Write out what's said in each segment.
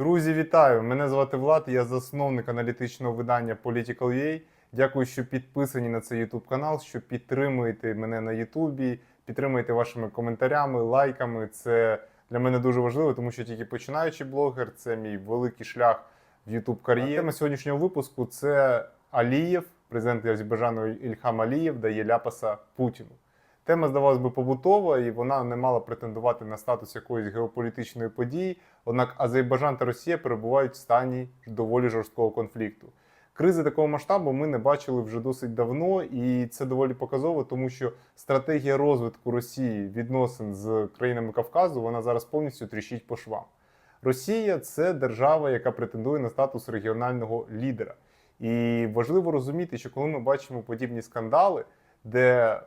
Друзі, вітаю! Мене звати Влад, я засновник аналітичного видання Political.ua. Дякую, що підписані на цей YouTube канал, що підтримуєте мене на YouTube, підтримуєте вашими коментарями, лайками. Це для мене дуже важливо, тому що тільки починаючий блогер, це мій великий шлях в YouTube кар'єрі. Тема сьогоднішнього випуску це Алієв, президент Азербайджану Ільхам Алієв дає ляпаса Путіну. Тема здавалось би побутова, і вона не мала претендувати на статус якоїсь геополітичної події. Однак Азербайджан та Росія перебувають в стані доволі жорсткого конфлікту. Кризи такого масштабу ми не бачили вже досить давно, і це доволі показово, тому що стратегія розвитку Росії відносин з країнами Кавказу вона зараз повністю тріщить по швам. Росія це держава, яка претендує на статус регіонального лідера. І важливо розуміти, що коли ми бачимо подібні скандали, де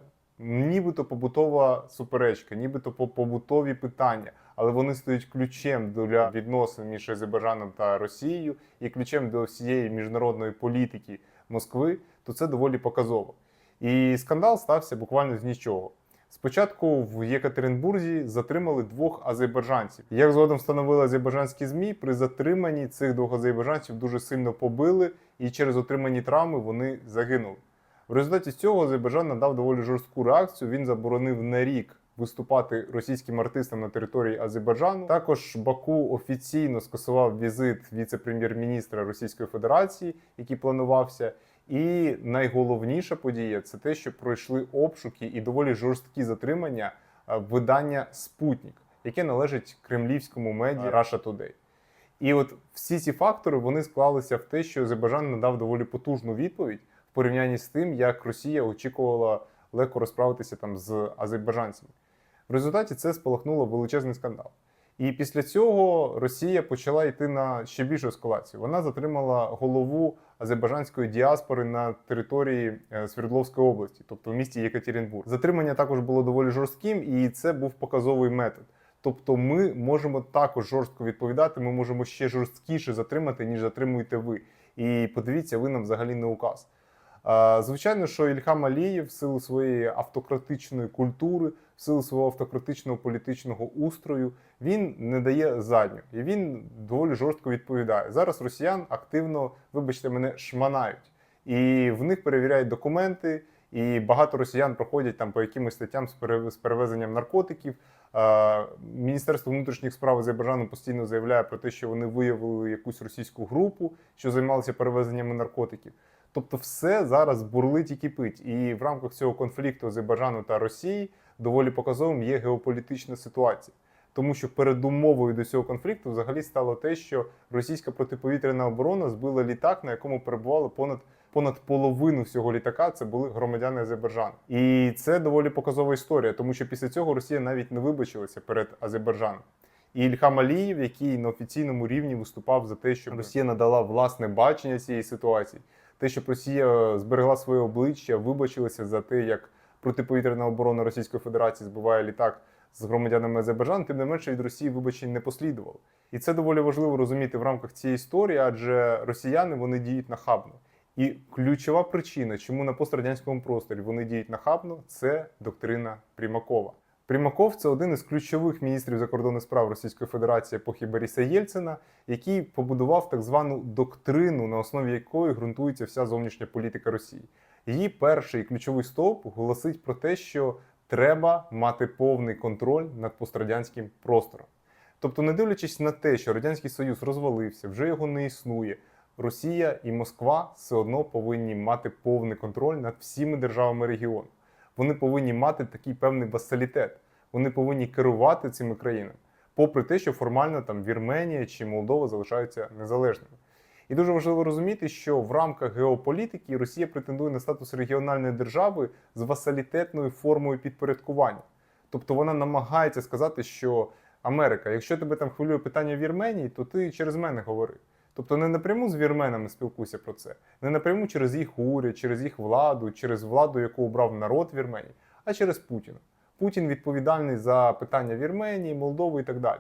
нібито побутова суперечка, нібито по- побутові питання, але вони стають ключем для відносин між Азербайджаном та Росією і ключем до всієї міжнародної політики Москви, то це доволі показово. І скандал стався буквально з нічого. Спочатку в Єкатеринбурзі затримали двох азербайджанців. Як згодом встановили азербайджанські змі, при затриманні цих двох азербайджанців дуже сильно побили, і через отримані травми вони загинули. В результаті цього Азербайджан надав доволі жорстку реакцію. Він заборонив на рік виступати російським артистам на території Азербайджану. Також Баку офіційно скасував візит віце-прем'єр-міністра Російської Федерації, який планувався. І найголовніша подія це те, що пройшли обшуки і доволі жорсткі затримання е, видання Спутник, яке належить кремлівському медіа Russia Today. І от всі ці фактори вони склалися в те, що Азербайджан надав доволі потужну відповідь в порівнянні з тим, як Росія очікувала легко розправитися там з азербайджанцями. В результаті це спалахнуло величезний скандал. І після цього Росія почала йти на ще більшу ескалацію. Вона затримала голову азербайджанської діаспори на території е, Свердловської області, тобто в місті Єкатеринбург. Затримання також було доволі жорстким, і це був показовий метод. Тобто, ми можемо також жорстко відповідати, ми можемо ще жорсткіше затримати, ніж затримуєте ви. І подивіться, ви нам взагалі не указ. Звичайно, що Ільхам Алієв в силу своєї автократичної культури, в силу свого автократичного політичного устрою, він не дає задню і він доволі жорстко відповідає. Зараз росіян активно, вибачте мене, шманають, і в них перевіряють документи. І багато росіян проходять там по якимось статтям з пере- перевезенням наркотиків. Міністерство внутрішніх справ Азербайджану постійно заявляє про те, що вони виявили якусь російську групу, що займалася перевезеннями наркотиків. Тобто, все зараз бурлить і кипить. І в рамках цього конфлікту Азербайджану та Росії доволі показовим є геополітична ситуація. Тому що передумовою до цього конфлікту взагалі стало те, що російська протиповітряна оборона збила літак, на якому перебувало понад понад половину всього літака. Це були громадяни Азербайджану. І це доволі показова історія, тому що після цього Росія навіть не вибачилася перед Азербайджаном. І Ільхам Алієв, який на офіційному рівні виступав за те, що Росія надала власне бачення цієї ситуації, те, щоб Росія зберегла своє обличчя, вибачилася за те, як протиповітряна оборона Російської Федерації збиває літак з громадянами Азербайджану, тим не менше від Росії вибачень не послідувало. І це доволі важливо розуміти в рамках цієї історії, адже росіяни вони діють нахабно. І ключова причина, чому на пострадянському просторі вони діють нахабно, це доктрина Примакова. Примаков це один із ключових міністрів закордонних справ Російської Федерації епохи Бориса Єльцина, який побудував так звану доктрину, на основі якої ґрунтується вся зовнішня політика Росії. Її перший ключовий стовп голосить про те, що треба мати повний контроль над пострадянським простором. Тобто, не дивлячись на те, що Радянський Союз розвалився, вже його не існує. Росія і Москва все одно повинні мати повний контроль над всіми державами регіону. Вони повинні мати такий певний васалітет. Вони повинні керувати цими країнами, попри те, що формально там Вірменія чи Молдова залишаються незалежними. І дуже важливо розуміти, що в рамках геополітики Росія претендує на статус регіональної держави з васалітетною формою підпорядкування. Тобто вона намагається сказати, що Америка, якщо тебе там хвилює питання Вірменії, то ти через мене говори. Тобто не напряму з вірменами спілкуйся про це, не напряму через їх уряд, через їх владу, через владу, яку обрав народ Вірменії, а через Путіна. Путін відповідальний за питання Вірменії, Молдови і так далі.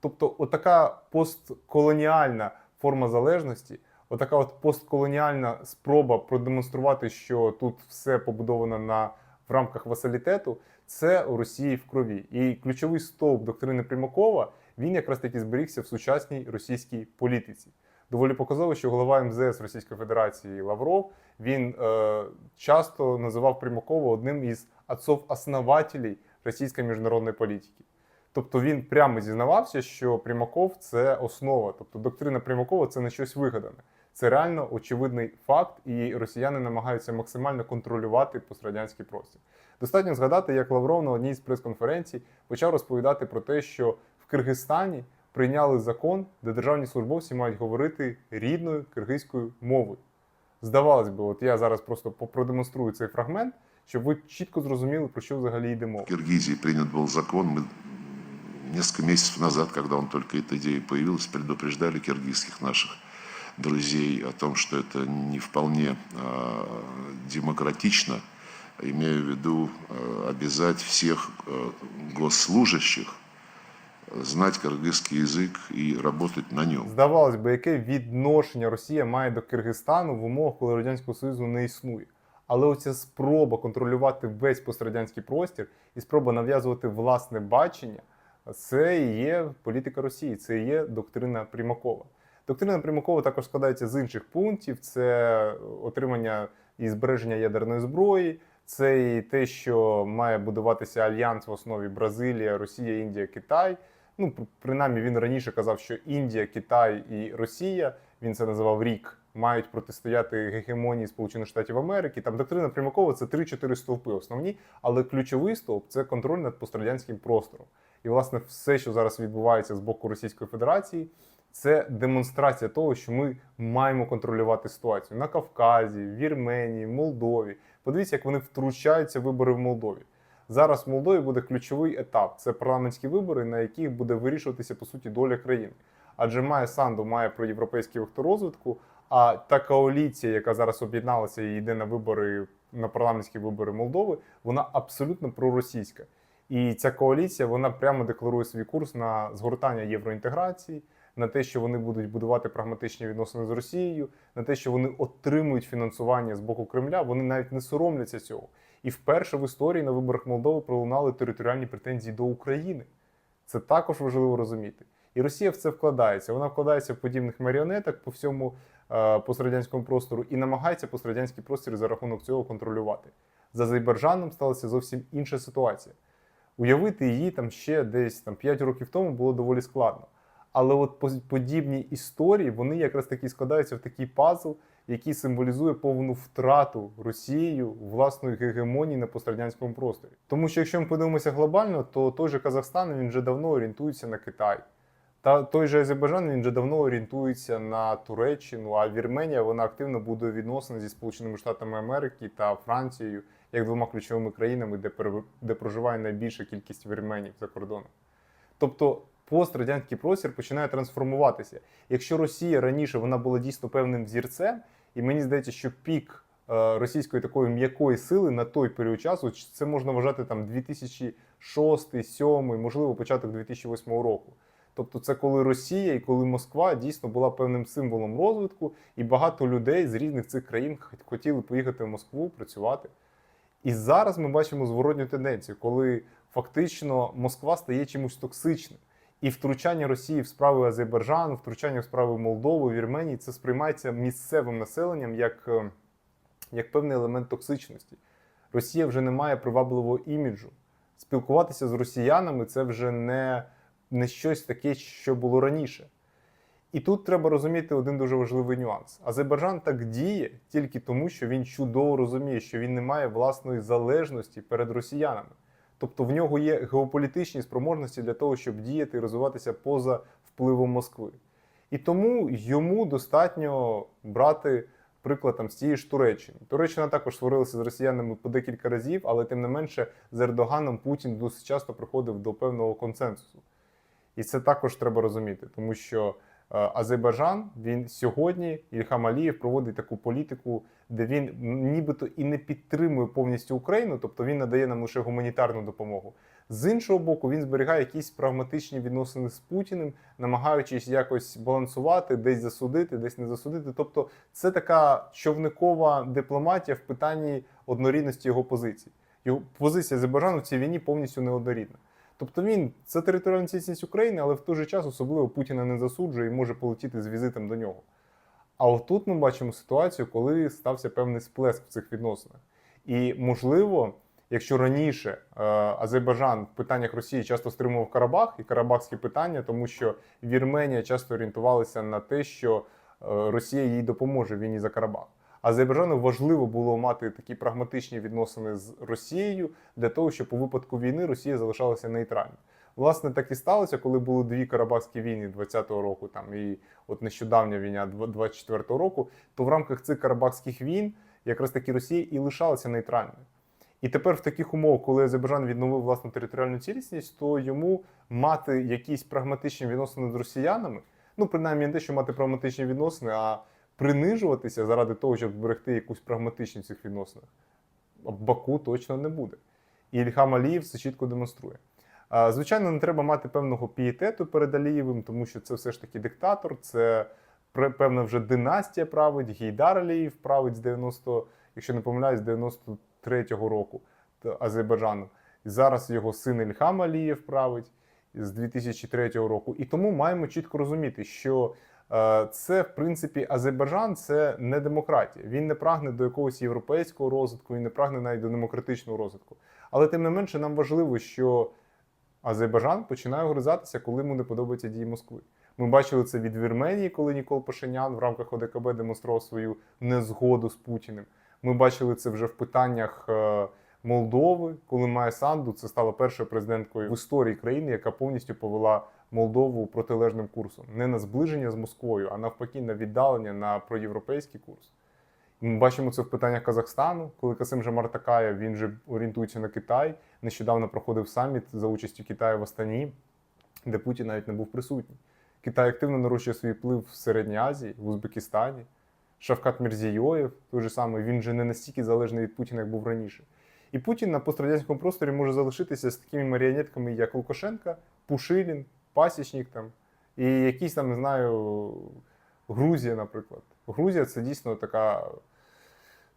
Тобто, отака постколоніальна форма залежності, отака от постколоніальна спроба продемонструвати, що тут все побудовано на в рамках васалітету, це у Росії в крові. І ключовий стовп доктрини Примакова він якраз таки зберігся в сучасній російській політиці. Доволі показово, що голова МЗС Російської Федерації Лавров він е, часто називав Примакова одним із отцов-основателей російської міжнародної політики. Тобто він прямо зізнавався, що Примаков це основа. Тобто доктрина Примакова це не щось вигадане. Це реально очевидний факт, і росіяни намагаються максимально контролювати пострадянський простір. Достатньо згадати, як Лавров на одній з прес-конференцій почав розповідати про те, що в Киргизстані прийняли закон, де державні службовці мають говорити рідною киргизькою мовою. Здавалось би, от я зараз просто продемонструю цей фрагмент, щоб ви чітко зрозуміли, про що взагалі йде мова. В Киргизии принят был закон. Мы несколько месяцев назад, когда он только эта идея появилась, предупреждали киргизских наших друзей о том, что это не вполне э, демократично, имею в виду э, обязать всех э, госслужащих знать кыргызский язык и работать на нем. Здавалось би, яке відношення Росія має до Киргизстану в умовах, коли Радянського Союзу не існує. Але оця спроба контролювати весь пострадянський простір і спроба нав'язувати власне бачення це і є політика Росії, це і є доктрина Примакова. Доктрина Примакова також складається з інших пунктів: це отримання і збереження ядерної зброї, це і те, що має будуватися альянс в основі Бразилія, Росія, Індія, Китай. Ну, принаймні він раніше казав, що Індія, Китай і Росія, він це називав рік, мають протистояти гегемонії Сполучених Штатів Америки. Там доктрина Примакова це 3-4 стовпи основні, але ключовий стовп це контроль над пострадянським простором. І, власне, все, що зараз відбувається з боку Російської Федерації, це демонстрація того, що ми маємо контролювати ситуацію на Кавказі, в Вірменії, в Молдові. Подивіться, як вони втручаються в вибори в Молдові. Зараз в Молдові буде ключовий етап. Це парламентські вибори, на яких буде вирішуватися по суті доля країни. Адже має Санду має про європейський вектор розвитку. А та коаліція, яка зараз об'єдналася і йде на вибори на парламентські вибори Молдови, вона абсолютно проросійська. І ця коаліція вона прямо декларує свій курс на згортання євроінтеграції, на те, що вони будуть будувати прагматичні відносини з Росією, на те, що вони отримують фінансування з боку Кремля. Вони навіть не соромляться цього. І вперше в історії на виборах Молдови пролунали територіальні претензії до України. Це також важливо розуміти. І Росія в це вкладається. Вона вкладається в подібних маріонеток по всьому е, пострадянському простору і намагається пострадянський простір за рахунок цього контролювати. з Азербайджаном сталася зовсім інша ситуація. Уявити її там ще десь там 5 років тому було доволі складно. Але от подібні історії вони якраз таки складаються в такий пазл, який символізує повну втрату Росією власної гегемонії на пострадянському просторі. Тому що якщо ми подивимося глобально, то той же Казахстан він вже давно орієнтується на Китай. Та той же Азербайджан він вже давно орієнтується на Туреччину, а Вірменія вона активно будує відносини зі Сполученими Штатами Америки та Францією як двома ключовими країнами, де, де проживає найбільша кількість вірменів за кордоном. Тобто пострадянський простір починає трансформуватися. Якщо Росія раніше вона була дійсно певним взірцем, і мені здається, що пік е, російської такої м'якої сили на той період часу це можна вважати там 2006, 2007, можливо, початок 2008 року. Тобто, це коли Росія і коли Москва дійсно була певним символом розвитку, і багато людей з різних цих країн хотіли поїхати в Москву працювати. І зараз ми бачимо зворотню тенденцію, коли фактично Москва стає чимось токсичним. І втручання Росії в справи Азербайджану, втручання в справи Молдови, Вірменії це сприймається місцевим населенням як, е, як певний елемент токсичності. Росія вже не має привабливого іміджу. Спілкуватися з росіянами це вже не, не щось таке, що було раніше. І тут треба розуміти один дуже важливий нюанс. Азербайджан так діє тільки тому, що він чудово розуміє, що він не має власної залежності перед росіянами. Тобто в нього є геополітичні спроможності для того, щоб діяти і розвиватися поза впливом Москви. І тому йому достатньо брати приклад там з тієї ж Туреччини. Туреччина також сварилася з росіянами по декілька разів, але тим не менше з Ердоганом Путін досить часто приходив до певного консенсусу. І це також треба розуміти, тому що е, Азербайджан він сьогодні Ільхам Алієв проводить таку політику, де він нібито і не підтримує повністю Україну, тобто він надає нам лише гуманітарну допомогу. З іншого боку, він зберігає якісь прагматичні відносини з Путіним, намагаючись якось балансувати, десь засудити, десь не засудити. Тобто, це така човникова дипломатія в питанні однорідності його позицій. Його позиція Азербайджану в цій війні повністю неоднорідна. Тобто він це територіальна цілісність України, але в той же час особливо Путіна не засуджує і може полетіти з візитом до нього. А отут ми бачимо ситуацію, коли стався певний сплеск в цих відносинах. І можливо, якщо раніше е, Азербайджан в питаннях Росії часто стримував Карабах і Карабахські питання, тому що Вірменія часто орієнтувалася на те, що е, Росія їй допоможе в війні за Карабах. Азербайджану важливо було мати такі прагматичні відносини з Росією для того, щоб у випадку війни Росія залишалася нейтральною. Власне, так і сталося, коли були дві карабахські війни 20-го року, там і от нещодавня війна 24-го року, то в рамках цих карабахських війн якраз таки Росія і лишалася нейтральною. І тепер в таких умовах, коли Азербайджан відновив власну територіальну цілісність, то йому мати якісь прагматичні відносини з росіянами, ну принаймні не те, що мати прагматичні відносини, а принижуватися заради того, щоб зберегти якусь прагматичність цих відносинах, Баку точно не буде. І Ільхам Алієв це чітко демонструє. Звичайно, не треба мати певного пієтету перед Алієвим, тому що це все ж таки диктатор, це певна вже династія править. Гейдар Алієв править з 90, якщо не помиляюсь, з 93-го року Азербайджану. І зараз його син Ільхам Алієв править з 2003 року. І тому маємо чітко розуміти, що е, це, в принципі, Азербайджан це не демократія. Він не прагне до якогось європейського розвитку, він не прагне навіть до демократичного розвитку. Але тим не менше, нам важливо, що Азербайджан починає огризатися, коли йому не подобаються дії Москви. Ми бачили це від Вірменії, коли Нікол Пашинян в рамках ОДКБ демонстрував свою незгоду з Путіним. Ми бачили це вже в питаннях е, Молдови, коли Майя Санду це стала першою президенткою в історії країни, яка повністю повела Молдову протилежним курсом. Не на зближення з Москвою, а навпаки, на віддалення на проєвропейський курс. Ми бачимо це в питаннях Казахстану, коли Касим Жамар Такаєв, він же орієнтується на Китай. Нещодавно проходив саміт за участю Китаю в Астані, де Путін навіть не був присутній. Китай активно нарощує свій вплив в Середній Азії, в Узбекистані. Шавкат Мірзійоєв, той же самий, він же не настільки залежний від Путіна, як був раніше. І Путін на пострадянському просторі може залишитися з такими маріонетками, як Лукашенка, Пушилін, Пасічник там, і якісь там, не знаю, Грузія, наприклад. Грузія це дійсно така,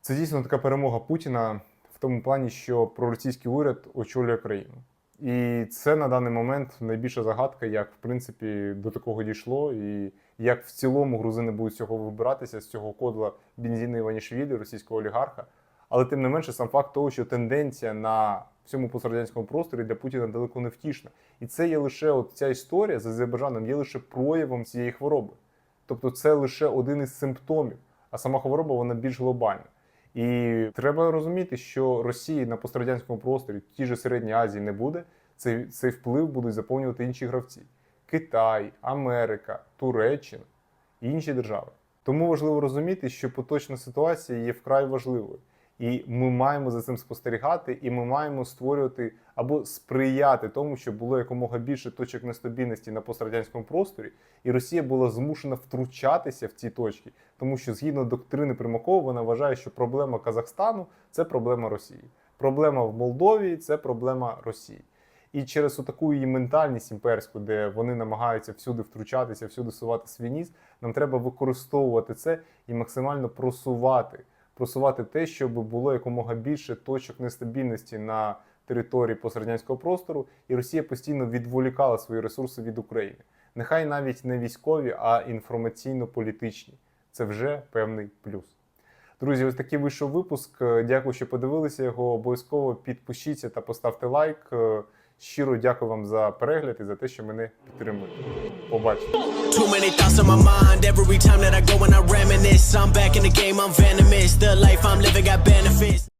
це дійсно така перемога Путіна тому плані, що проросійський уряд очолює країну. І це на даний момент найбільша загадка, як в принципі до такого дійшло, і як в цілому грузини будуть цього вибиратися, з цього кодла Бензіна Іванішвілі, російського олігарха. Але тим не менше, сам факт того, що тенденція на всьому пострадянському просторі для Путіна далеко не втішна. І це є лише от ця історія з Азербайджаном, є лише проявом цієї хвороби. Тобто це лише один із симптомів, а сама хвороба вона більш глобальна. І треба розуміти, що Росії на пострадянському просторі, в тій же Середній Азії, не буде. Цей, цей вплив будуть заповнювати інші гравці: Китай, Америка, Туреччина і інші держави. Тому важливо розуміти, що поточна ситуація є вкрай важливою. І ми маємо за цим спостерігати, і ми маємо створювати або сприяти тому, щоб було якомога більше точок нестабільності на пострадянському просторі, і Росія була змушена втручатися в ці точки, тому що згідно доктрини Примакова, вона вважає, що проблема Казахстану це проблема Росії. Проблема в Молдові це проблема Росії. І через таку її ментальність імперську, де вони намагаються всюди втручатися, всюди сувати свій ніс, нам треба використовувати це і максимально просувати, просувати те, щоб було якомога більше точок нестабільності на території пострадянського простору, і Росія постійно відволікала свої ресурси від України. Нехай навіть не військові, а інформаційно-політичні. Це вже певний плюс. Друзі, ось такий вийшов випуск. Дякую, що подивилися його. Обов'язково підпишіться та поставте лайк. Е, Щиро дякую вам за перегляд і за те, що мене підтримуєте. Побачимо. Life I'm living got benefits.